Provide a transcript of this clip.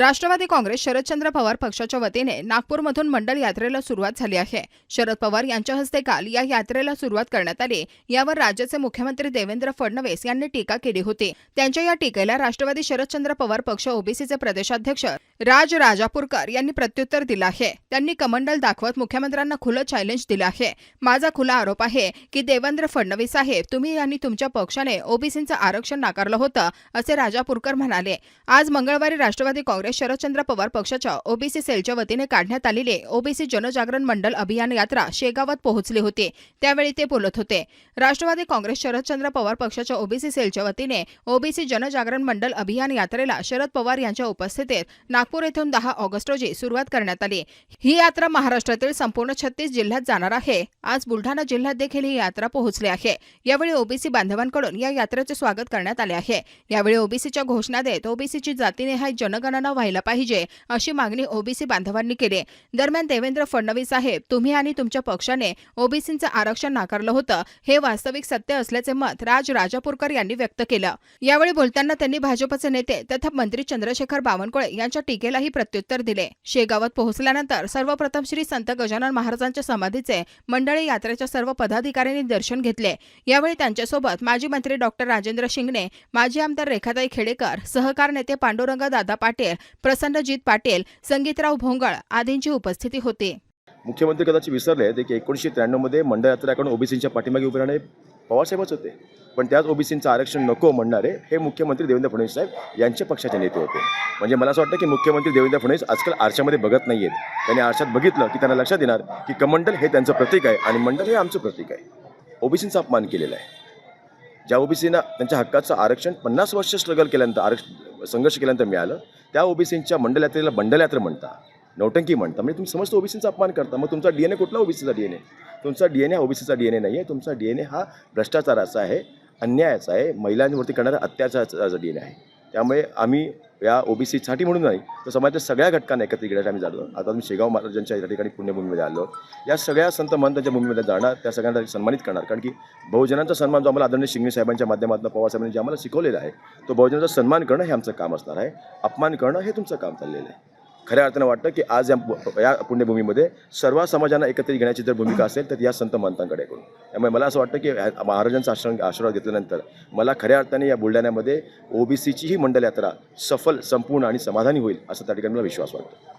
राष्ट्रवादी काँग्रेस शरदचंद्र पवार पक्षाच्या वतीने नागपूरमधून मंडल यात्रेला सुरुवात झाली आहे. शरद पवार यांच्या हस्ते काल या यात्रेला सुरुवात करण्यात आली. यावर राज्याचे मुख्यमंत्री देवेंद्र फडणवीस यांनी टीका केली होती. त्यांच्या या टीकेला राष्ट्रवादी शरदचंद्र पवार पक्ष ओबीसीचे प्रदेशाध्यक्ष राज राजापूरकर यांनी प्रत्युत्तर दिलं आहे. त्यांनी कमंडल दाखवत मुख्यमंत्र्यांना खुलं चॅलेंज दिलं आहे. माझा खुला आरोप आहे की देवेंद्र फडणवीस साहेब तुम्ही आणि तुमच्या पक्षाने ओबीसीचं आरक्षण नाकारलं होतं असे राजापूरकर म्हणाले. आज मंगळवारी राष्ट्रवादी काँग्रेस शरदचंद्र पवार पक्षाच्या ओबीसी सेलच्या वतीने काढण्यात आलेले ओबीसी जनजागरण मंडल अभियान यात्रा शेगावात पोहोचली होती. त्यावेळी ते बोलत होते. राष्ट्रवादी काँग्रेस शरदचंद्र पवार पक्षाच्या ओबीसी सेलच्या वतीने ओबीसी जनजागरण मंडल अभियान यात्रेला शरद पवार यांच्या उपस्थितीत नागपूर येथून दहा ऑगस्ट रोजी सुरुवात करण्यात आली. ही यात्रा महाराष्ट्रातील संपूर्ण छत्तीस जिल्ह्यात जाणार आहे. आज बुलढाणा जिल्ह्यात देखील ही यात्रा पोहोचली आहे. यावेळी ओबीसी बांधवांकडून या यात्रेचे स्वागत करण्यात आले आहे. यावेळी ओबीसीच्या घोषणा देत ओबीसीची जातीने हा जनगणना व्हायला पाहिजे अशी मागणी ओबीसी बांधवांनी केली. दरम्यान देवेंद्र फडणवीस साहेब तुम्ही आणि तुमच्या पक्षाने ओबीसींचं आरक्षण नाकारलं होतं हे वास्तविक सत्य असल्याचे मत राज राजापूरकर यांनी व्यक्त केलं. यावेळी बोलताना त्यांनी भाजपचे नेते तथा मंत्री चंद्रशेखर बावनकुळे यांच्या टीकेलाही प्रत्युत्तर दिले. शेगावात पोहोचल्यानंतर सर्वप्रथम श्री संत गजानन महाराजांच्या समाधीचे मंडळी यात्रेच्या सर्व पदाधिकाऱ्यांनी दर्शन घेतले. यावेळी त्यांच्यासोबत माजी मंत्री डॉक्टर राजेंद्र शिंगणे माजी आमदार रेखाताई खेडेकर सहकार नेते पांडुरंग दादा पाटील प्रसन्नजीत पाटील संगीतराव भोंगळ आदींची उपस्थिती होती. मुख्यमंत्री कदाचित विसरले ते की एकोणीसशे त्र्याण्णवमध्ये मंडळ यात्रेकडून ओबीसींच्या पाठीमागे उभे राहणे पवारसाहेबच होते. पण त्याच ओबीसींचं आरक्षण नको म्हणणारे हे मुख्यमंत्री देवेंद्र फडणवीस साहेब यांचे पक्षाचे नेते होते. म्हणजे मला असं वाटतं की मुख्यमंत्री देवेंद्र फडणवीस आजकाल आरशामध्ये बघत नाही आहेत त्यांनी आरशात बघितलं की त्यांना लक्षात येणार की कमंडल हे त्यांचं प्रतीक आहे आणि मंडल हे आमचं प्रतीक आहे. ओबीसींचा अपमान केलेला आहे. ज्या ओबीसींना त्यांच्या हक्काचं आरक्षण पन्नास वर्ष स्ट्रगल केल्यानंतर आरक्षण संघर्ष केल्यानंतर मिळालं त्या ओबीसींच्या मंडलयात्रेला यात्रेला म्हणता नौटंकी म्हणता. म्हणजे तुम्ही समजतो ओबीसींचा अपमान करता. मग तुमचा डी एन ए कुठला ओबीसीचा डी एन ए तुमचा डी एन ए ओबीसीचा डी एन ए नाही आहे तुमचा डी एन ए हा भ्रष्टाचाराचा आहे अन्यायाचा आहे महिलांवरती करणाऱ्या अत्याचाराचा डी एन ए आहे. त्यामुळे आम्ही या ओबीसीसाठी म्हणून नाही तर समाजाच्या सगळ्या घटकांना एकत्रित घेण्यासाठी आम्ही जातो. आता आम्ही शेगाव महाराजांच्या या ठिकाणी पुण्यभूमीमध्ये आलो. या सगळ्या संत महंतांच्या भूमीमध्ये जाणार त्या सगळ्यांना सन्मानित करणार. कारण की बहुजनांचा सन्मान जो आम्हाला आदरणीय शिंगणे साहेबांच्या माध्यमातून पवारसाहेबांनी जे आम्हाला शिकवलेला आहे तो बहुजनाचा सन्मान करणं हे आमचं काम असणार आहे. अपमान करणं हे तुमचं काम चाललेलं आहे. खऱ्या अर्थानं वाटतं की आज या या पुण्यभूमीमध्ये सर्व समाजांना एकत्रित घेण्याची जर भूमिका असेल तर या संत महंतांकडे करून त्यामुळे मला असं वाटतं की महाराजांचा आश्रम आशीर्वाद घेतल्यानंतर मला खऱ्या अर्थाने या बुलढाण्यामध्ये ओबीसीची ही मंडल यात्रा सफल संपूर्ण आणि समाधानी होईल असं त्या ठिकाणी मला विश्वास वाटतो.